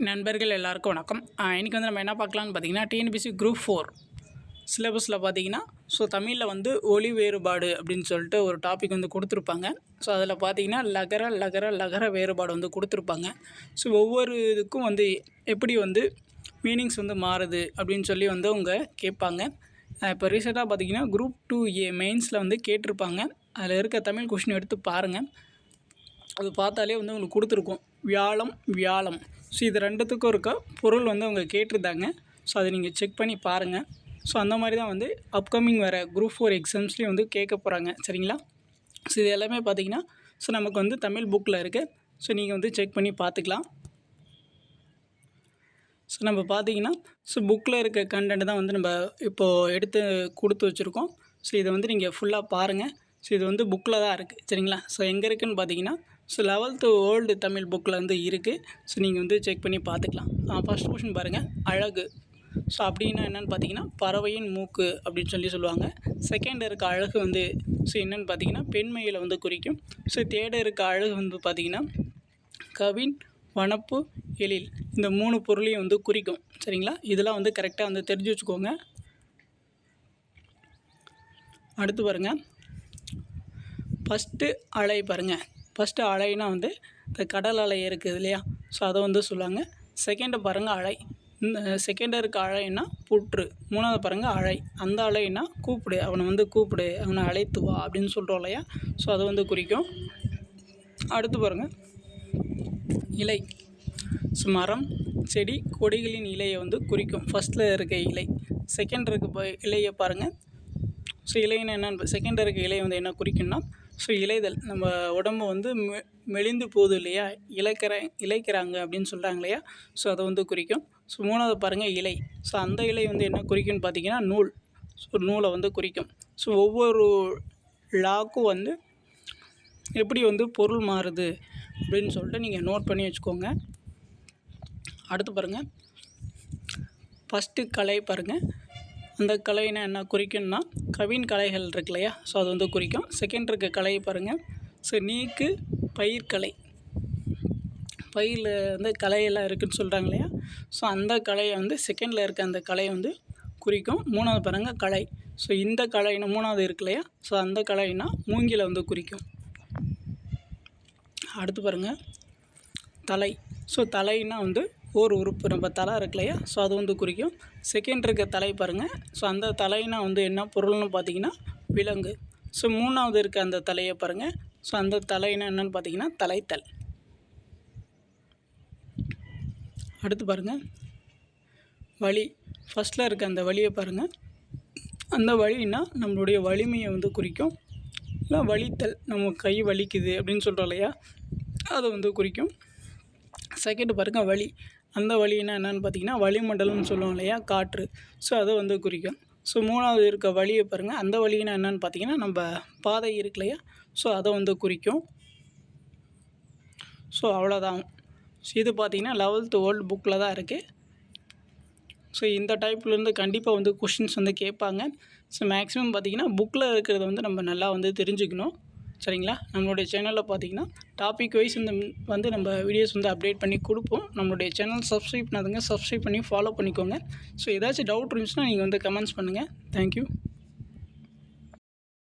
நண்பர்கள் எல்லாருக்கும் வணக்கம். இன்றைக்கி வந்து நம்ம என்ன பார்க்கலான்னு பார்த்தீங்கன்னா டிஎன்பிசி குரூப் ஃபோர் சிலபஸில் பார்த்தீங்கன்னா ஸோ தமிழில் வந்து ஒளி வேறுபாடு அப்படின்னு சொல்லிட்டு ஒரு டாபிக் வந்து கொடுத்துருப்பாங்க. ஸோ அதில் பார்த்தீங்கன்னா லகர லகர லகர வேறுபாடு வந்து கொடுத்துருப்பாங்க. ஸோ ஒவ்வொரு இதுக்கும் வந்து எப்படி வந்து மீனிங்ஸ் வந்து மாறுது அப்படின்னு சொல்லி வந்து அவங்க கேட்பாங்க. இப்போ ரீசெண்டாக பார்த்தீங்கன்னா குரூப் டூ ஏ மெயின்ஸில் வந்து கேட்டிருப்பாங்க. அதில் இருக்க தமிழ் கொஷின் எடுத்து பாருங்கள் அது பார்த்தாலே வந்து உங்களுக்கு கொடுத்துருக்கும். வியாழம் வியாழம். ஸோ இது ரெண்டுத்துக்கும் இருக்க பொருள் வந்து அவங்க கேட்டிருந்தாங்க. ஸோ அதை நீங்கள் செக் பண்ணி பாருங்கள் ஸோ அந்த மாதிரி தான் வந்து அப்கமிங் வர குரூப் ஃபோர் எக்ஸாம்ஸ்லேயும் வந்து கேட்க போகிறாங்க சரிங்களா? ஸோ இது எல்லாமே பார்த்தீங்கன்னா ஸோ நமக்கு வந்து தமிழ் புக்கில் இருக்குது ஸோ நீங்கள் வந்து செக் பண்ணி பார்த்துக்கலாம் ஸோ நம்ம பார்த்தீங்கன்னா ஸோ புக்கில் இருக்க கண்டென்ட் தான் வந்து நம்ம இப்போது எடுத்து கொடுத்து வச்சுருக்கோம். ஸோ இதை வந்து நீங்கள் ஃபுல்லாக பாருங்கள் ஸோ இது வந்து புக்கில் தான் இருக்குது சரிங்களா? ஸோ எங்கே இருக்குதுன்னு பார்த்தீங்கன்னா ஸோ லெவல்த்து ஓல்டு தமிழ் புக்கில் வந்து இருக்குது ஸோ நீங்கள் வந்து செக் பண்ணி பார்த்துக்கலாம். ஃபஸ்ட் கொஷின் பாருங்கள் அழகு. ஸோ அப்படின்னா என்னென்னு பார்த்தீங்கன்னா பறவையின் மூக்கு அப்படின்னு சொல்லி சொல்லுவாங்க. செகண்ட் இருக்க அழகு வந்து ஸோ என்னென்னு பார்த்தீங்கன்னா பெண்மையில் வந்து குறிக்கும். ஸோ தேர்டு இருக்க அழகு வந்து பார்த்திங்கன்னா கவின் வனப்பு எழில். இந்த மூணு பொருளையும் வந்து குறிக்கும். சரிங்களா? இதெல்லாம் வந்து கரெக்டாக வந்து தெரிஞ்சு வச்சுக்கோங்க. அடுத்து பாருங்கள் ஃபஸ்ட்டு அலை பாருங்கள் ஃபஸ்ட்டு அலைனா வந்து இந்த கடல் அலை இருக்குது இல்லையா? ஸோ அதை வந்து சொல்லுவாங்க. செகண்டு பாருங்கள் அலை. இந்த செகண்ட் இருக்க அலைன்னா புற்று. மூணாவது பாருங்கள் அலை. அந்த அலைன்னா கூப்பிடு. அவனை வந்து கூப்பிடு. அவனை அழைத்து வா அப்படின்னு சொல்கிறோம் இல்லையா? ஸோ அதை வந்து குறிக்கும். அடுத்து பாருங்கள் இலை. ஸோ மரம் செடி கொடிகளின் இலையை வந்து குறிக்கும். ஃபஸ்ட்டில் இருக்க இலை. செகண்ட் இருக்க இலையை பாருங்கள் ஸோ இலைன்னு என்னென்னு செகண்ட் இருக்க இலை வந்து என்ன குறிக்கும்னா ஸோ இலைதல் நம்ம உடம்பு வந்து மெ மெலிந்து போகுது இல்லையா? இழைக்கிற இழைக்கிறாங்க அப்படின்னு சொல்கிறாங்க இல்லையா? ஸோ அதை வந்து குறிக்கும். ஸோ மூணாவது பாருங்கள் இலை. ஸோ அந்த இலை வந்து என்ன குறிக்கும்னு பார்த்தீங்கன்னா நூல். ஸோ நூலை வந்து குறிக்கும். ஸோ ஒவ்வொரு லாக்கும் வந்து எப்படி வந்து பொருள் மாறுது அப்படின்னு சொல்லிட்டு நீங்கள் நோட் பண்ணி வச்சுக்கோங்க. அடுத்து பாருங்கள் ஃபஸ்ட்டு கலை பாருங்கள் அந்த கலைனா என்ன குறிக்கும்னா கவின் கலைகள் இருக்கு இல்லையா? ஸோ அது வந்து குறிக்கும். செகண்ட் இருக்க கலையை பாருங்கள் ஸோ நீக்கு பயிர்கலை பயிரில் வந்து கலையெல்லாம் இருக்குதுன்னு சொல்கிறாங்க இல்லையா? ஸோ அந்த கலையை வந்து செகண்டில் இருக்க அந்த கலையை வந்து குறிக்கும். மூணாவது பாருங்கள் கலை. ஸோ இந்த கலைன்னு மூணாவது இருக்கு இல்லையா? ஸோ அந்த கலைனா மூங்கில வந்து குறிக்கும். அடுத்து பாருங்கள் தலை. ஸோ தலைன்னா வந்து ஓர் உறுப்பு நம்ம தலை இருக்கு இல்லையா? ஸோ அது வந்து குறிக்கும். செகண்ட் இருக்க தலை பாருங்கள் ஸோ அந்த தலைனா வந்து என்ன? பொருள்னு பார்த்தீங்கன்னா விலங்கு. ஸோ மூணாவது இருக்க அந்த தலையை பாருங்கள் ஸோ அந்த தலைனா என்னென்னு பார்த்தீங்கன்னா தலைத்தல். அடுத்து பாருங்கள் வலி. ஃபஸ்ட்டில் இருக்க அந்த வழியை பாருங்கள் அந்த வழின்னா நம்மளுடைய வலிமையை வந்து குறிக்கும். இல்லை வலித்தல். நம்ம கை வலிக்குது அப்படின்னு சொல்கிறோம் இல்லையா? அதை வந்து குறிக்கும். செகண்டு பாருங்கள் வலி. அந்த வழின்னா என்னென்னு பார்த்தீங்கன்னா வளிமண்டலம்னு சொல்லுவோம் இல்லையா? காற்று. ஸோ அதை வந்து குறிக்கும். ஸோ மூணாவது இருக்க வழியை பாருங்கள் அந்த வழின்னா என்னென்னு பார்த்தீங்கன்னா நம்ம பாதை இருக்கு இல்லையா? ஸோ அதை வந்து குறிக்கும். ஸோ அவ்வளோதான். ஸோ இது பார்த்திங்கன்னா லெவல்த்து ஓல்டு புக்கில் தான் இருக்குது ஸோ இந்த டைப்லேருந்து கண்டிப்பாக வந்து கொஷின்ஸ் வந்து கேட்பாங்க. ஸோ மேக்ஸிமம் பார்த்திங்கன்னா புக்கில் இருக்கிறத வந்து நம்ம நல்லா வந்து தெரிஞ்சுக்கணும். சரிங்களா? நம்மளுடைய சேனலில் பார்த்தீங்கன்னா டாபிக் வைஸ் இந்த வந்து நம்ம வீடியோஸ் வந்து அப்டேட் பண்ணி கொடுப்போம். நம்மளுடைய சேனல் சப்ஸ்கிரைப் பண்ணாதுங்க சப்ஸ்கிரைப் பண்ணி ஃபாலோ பண்ணிக்கோங்க. ஸோ ஏதாச்சும் டவுட் இருந்துச்சுன்னா நீங்கள் வந்து கமெண்ட்ஸ் பண்ணுங்கள் தேங்க்யூ